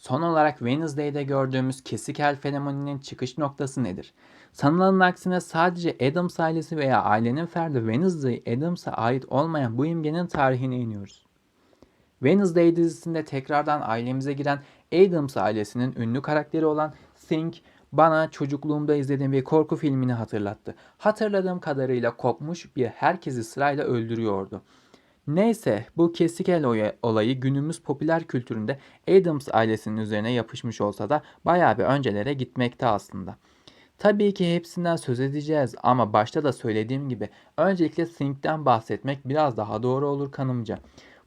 Son olarak Wednesday'de gördüğümüz kesik el fenomeninin çıkış noktası nedir? Sanılanın aksine sadece Adams ailesi veya ailenin ferdi Wednesday Adams'a ait olmayan bu imgenin tarihine iniyoruz. Wednesday dizisinde tekrardan ailemize giren Adams ailesinin ünlü karakteri olan Think bana çocukluğumda izlediğim bir korku filmini hatırlattı. Hatırladığım kadarıyla kopmuş bir herkesi sırayla öldürüyordu. Neyse bu kesik el olayı günümüz popüler kültüründe Adams ailesinin üzerine yapışmış olsa da bayağı bir öncelere gitmekte aslında. Tabii ki hepsinden söz edeceğiz ama başta da söylediğim gibi öncelikle Think'ten bahsetmek biraz daha doğru olur kanımca.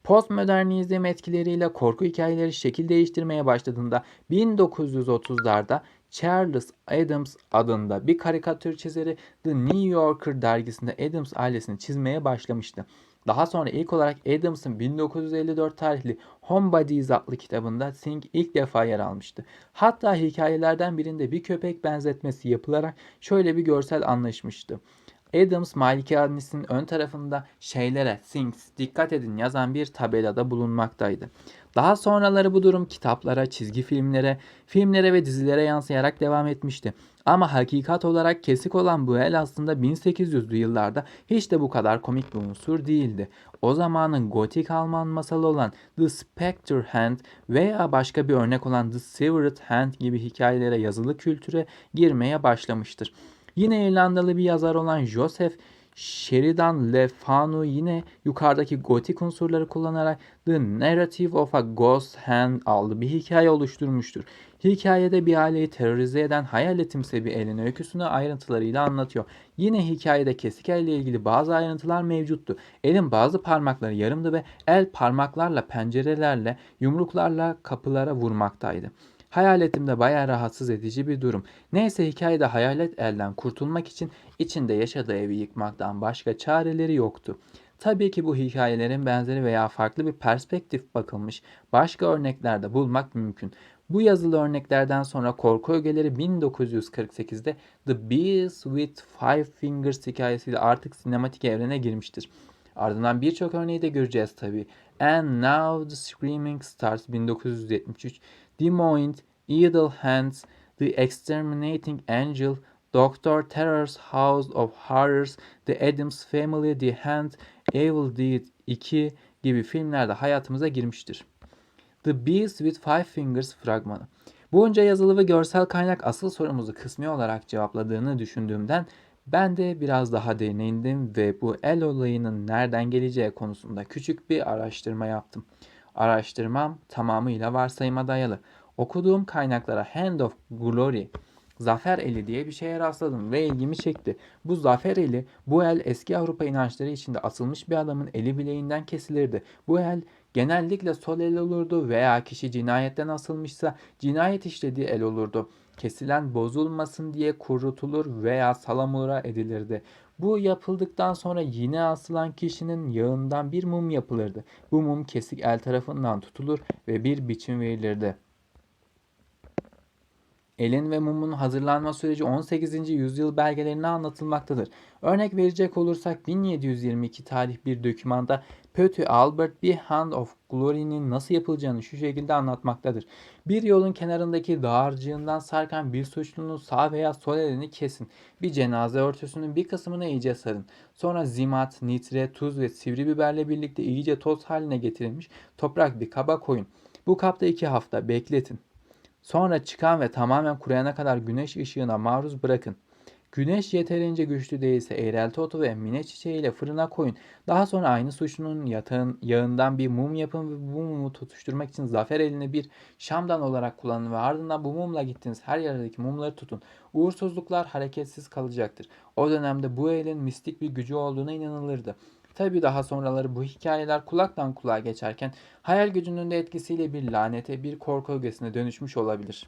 Postmodernizm etkileriyle korku hikayeleri şekil değiştirmeye başladığında 1930'larda Charles Adams adında bir karikatür çizeri The New Yorker dergisinde Adams ailesini çizmeye başlamıştı. Daha sonra ilk olarak Adams'ın 1954 tarihli Homebodies adlı kitabında Think ilk defa yer almıştı. Hatta hikayelerden birinde bir köpek benzetmesi yapılarak şöyle bir görsel anlaşmıştı. Adams malikanesinin ön tarafında şeylere, things, dikkat edin yazan bir tabelada bulunmaktaydı. Daha sonraları bu durum kitaplara, çizgi filmlere, filmlere ve dizilere yansıyarak devam etmişti. Ama hakikat olarak kesik olan bu el aslında 1800'lü yıllarda hiç de bu kadar komik bir unsur değildi. O zamanın gotik Alman masalı olan The Spectre Hand veya başka bir örnek olan The Severed Hand gibi hikayelere yazılı kültüre girmeye başlamıştır. Yine İrlandalı bir yazar olan Joseph Sheridan Le Fanu yine yukarıdaki gotik unsurları kullanarak The Narrative of a Ghost Hand adlı bir hikaye oluşturmuştur. Hikayede bir aileyi terörize eden hayaletimsi bir elin öyküsünü ayrıntılarıyla anlatıyor. Yine hikayede kesik elle ilgili bazı ayrıntılar mevcuttu. Elin bazı parmakları yarımdı ve el parmaklarla pencerelerle, yumruklarla kapılara vurmaktaydı. Hayaletimde bayağı rahatsız edici bir durum. Neyse hikayede hayalet elden kurtulmak için içinde yaşadığı evi yıkmaktan başka çareleri yoktu. Tabii ki bu hikayelerin benzeri veya farklı bir perspektif bakılmış başka örneklerde bulmak mümkün. Bu yazılı örneklerden sonra korku ögeleri 1948'de The Beast with Five Fingers hikayesiyle artık sinematik evrene girmiştir. Ardından birçok örneği de göreceğiz tabii. And Now the Screaming Stars 1973, Demoint, Idle Hands, The Exterminating Angel, Doctor Terror's House of Horrors, The Addams Family, The Hand, Evil Dead 2 gibi filmlerde hayatımıza girmiştir. The Beast with Five Fingers fragmanı. Bunca yazılı ve görsel kaynak asıl sorumuzu kısmi olarak cevapladığını düşündüğümden ben de biraz daha derine indim ve bu el olayının nereden geleceği konusunda küçük bir araştırma yaptım. Araştırmam tamamıyla varsayıma dayalı. Okuduğum kaynaklara Hand of Glory, Zafer eli diye bir şeye rastladım ve ilgimi çekti. Bu zafer eli, bu el eski Avrupa inançları içinde asılmış bir adamın eli bileğinden kesilirdi. Bu el genellikle sol el olurdu veya kişi cinayetten asılmışsa cinayet işlediği el olurdu. Kesilen bozulmasın diye kurutulur veya salamura edilirdi. Bu yapıldıktan sonra yine asılan kişinin yağından bir mum yapılırdı. Bu mum kesik el tarafından tutulur ve bir biçim verilirdi. Elin ve mumun hazırlanma süreci 18. yüzyıl belgelerinde anlatılmaktadır. Örnek verecek olursak 1722 tarih bir dokümanda Pötü Albert bir Hand of Glory'nin nasıl yapılacağını şu şekilde anlatmaktadır. Bir yolun kenarındaki dağarcığından sarkan bir suçlunun sağ veya sol elini kesin. Bir cenaze örtüsünün bir kısmını iyice sarın. Sonra zimat, nitre, tuz ve sivri biberle birlikte iyice toz haline getirilmiş toprak bir kaba koyun. Bu kapta iki hafta bekletin. Sonra çıkan ve tamamen kuruyana kadar güneş ışığına maruz bırakın. Güneş yeterince güçlü değilse eğrelti otu ve mine çiçeğiyle fırına koyun. Daha sonra aynı suçlunun yatağın, yağından bir mum yapın ve bu mumu tutuşturmak için zafer elini bir şamdan olarak kullanın ve ardından bu mumla gittiğiniz her yerdeki mumları tutun. Uğursuzluklar hareketsiz kalacaktır. O dönemde bu elin mistik bir gücü olduğuna inanılırdı. Tabi daha sonraları bu hikayeler kulaktan kulağa geçerken hayal gücünün de etkisiyle bir lanete, bir korku ögesine dönüşmüş olabilir.